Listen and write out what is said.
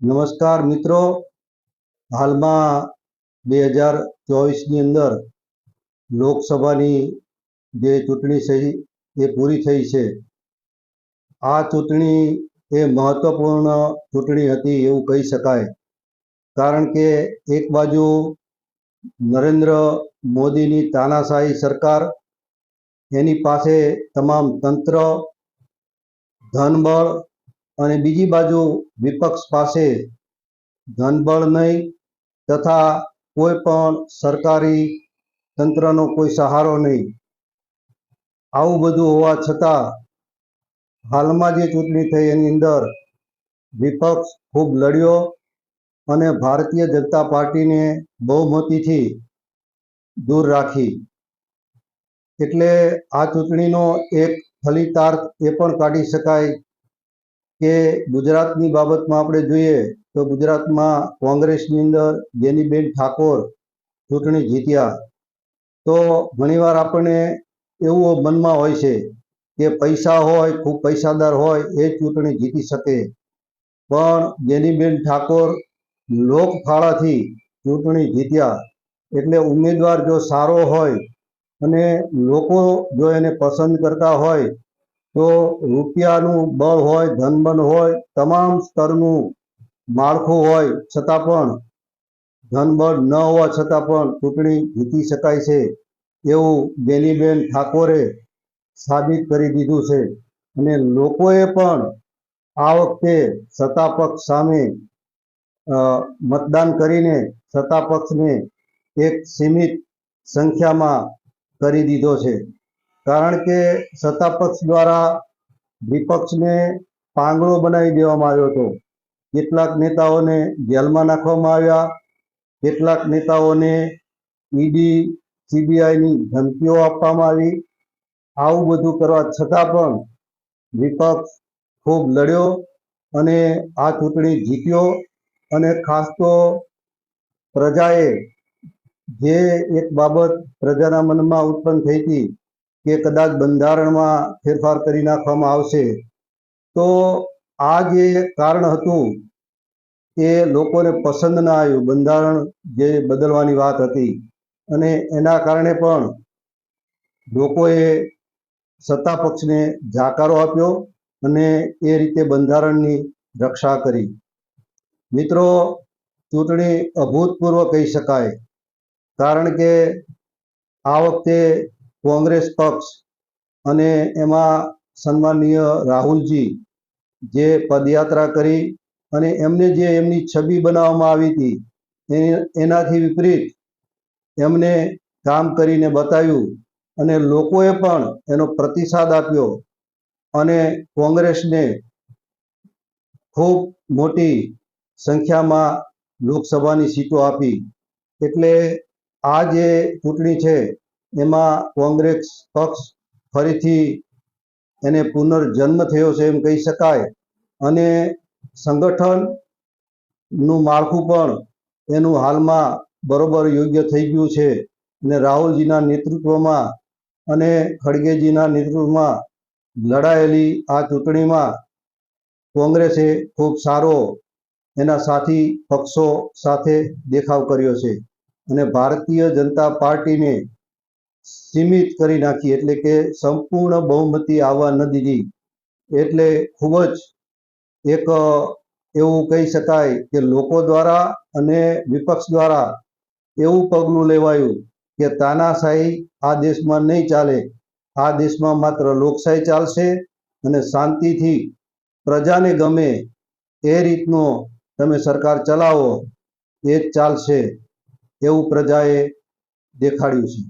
નમસ્કાર મિત્રો. હાલમાં બે હજાર ચોવીસની અંદર લોકસભાની જે ચૂંટણી થઈ, એ પૂરી થઈ છે. આ ચૂંટણી એ મહત્વપૂર્ણ ચૂંટણી હતી એવું કહી શકાય. કારણ કે એક બાજુ નરેન્દ્ર મોદીની તાનાશાહી સરકાર, એની પાસે તમામ તંત્ર, ધનબળ અને બીજી બાજુ વિપક્ષ પાસે ધનબળ નહીં તથા કોઈ પણ સરકારી તંત્રનો કોઈ સહારો નહીં. આવું બધું હોવા છતાં હાલમાં જે ચૂંટણી થઈ એની અંદર વિપક્ષ ખૂબ લડ્યો અને ભારતીય જનતા પાર્ટીને બહુમતીથી દૂર રાખી. એટલે આ ચૂંટણીનો એક ફલિતાર્થ એ પણ કાઢી શકાય કે ગુજરાતની બાબતમાં આપણે જોઈએ તો ગુજરાતમાં કોંગ્રેસની અંદર જેનીબેન ઠાકોર ચૂંટણી જીત્યા. તો ઘણીવાર આપણને એવું મનમાં હોય છે કે પૈસા હોય, ખૂબ પૈસાદાર હોય, એ ચૂંટણી જીતી શકે. પણ જેનીબેન ઠાકોર લોકફાળાથી ચૂંટણી જીત્યા. એટલે ઉમેદવાર જો સારો હોય અને લોકો જો એને પસંદ કરતા હોય તો રૂપિયાનું બળ હોય, ધનબળ હોય, તમામ સ્તરનું માળખું હોય, છતાં પણ ધનબળ ન હોવા છતાં પણ ચૂંટણી જીતી શકાય છે એવું બેનીબેન ઠાકોરે સાબિત કરી દીધું છે. અને લોકોએ પણ આ વખતે સત્તા પક્ષ સામે મતદાન કરીને સત્તા પક્ષને એક સીમિત સંખ્યામાં કરી દીધો છે. કારણ કે સત્તા પક્ષ દ્વારા વિપક્ષને પાંગળો બનાવી દેવામાં આવ્યો હતો. કેટલાક નેતાઓને જેલમાં નાખવામાં આવ્યા, કેટલાક નેતાઓને ઈડી, સીબીઆઈની ધમકીઓ આપવામાં આવી. આવું બધું કરવા છતાં પણ વિપક્ષ ખૂબ લડ્યો અને આ ચૂંટણી જીત્યો અને ખાસ તો પ્રજાએ જે એક બાબત પ્રજાના મનમાં ઉત્પન્ન થઈ હતી કે કદાચ બંધારણમાં ફેરફાર કરી નાખવામાં આવશે, તો આ જે કારણ હતું એ લોકોને પસંદ ના આવ્યું, બંધારણ જે બદલવાની વાત હતી, અને એના કારણે પણ લોકોએ સત્તા પક્ષને જાકારો આપ્યો અને એ રીતે બંધારણની રક્ષા કરી. મિત્રો, ચૂંટણી અભૂતપૂર્વ કહી શકાય, કારણ કે આ વખતે કોંગ્રેસ પક્ષ અને એમાં સન્માનીય રાહુલજી જે પદયાત્રા કરી અને એમને જે એમની છબી બનાવવામાં આવી હતી એનાથી વિપરીત એમને કામ કરીને બતાવ્યું અને લોકોએ પણ એનો પ્રતિસાદ આપ્યો અને કોંગ્રેસને ખૂબ મોટી સંખ્યામાં લોકસભાની સીટો આપી. એટલે આ જે ચૂંટણી છે એમાં કોંગ્રેસ પક્ષ ફરીથી એને પુનર્જન્મ થયો છે એમ કહી શકાય. અને સંગઠનનું માળખું પણ એનું હાલમાં બરોબર યોગ્ય થઈ ગયું છે. અને રાહુલજીના નેતૃત્વમાં અને ખડગેજીના નેતૃત્વમાં લડાયેલી આ ચૂંટણીમાં કોંગ્રેસે ખૂબ સારો એના સાથી પક્ષો સાથે દેખાવ કર્યો છે. અને ભારતીય જનતા પાર્ટીને સીમિત કરી નાખી એટલે કે સંપૂર્ણ બહુમતી આવવા ન દીધી. એટલે ખૂબ જ એક એવું કહી શકાય કે લોકો દ્વારા અને વિપક્ષ દ્વારા એવું પગલું લેવાયું કે તાનાશાહી આ દેશમાં નહીં ચાલે. આ દેશમાં માત્ર લોકશાહી ચાલશે અને શાંતિથી પ્રજાને ગમે એ રીતનો તમે સરકાર ચલાવો એ જ ચાલશે એવું પ્રજાએ દેખાડ્યું છે.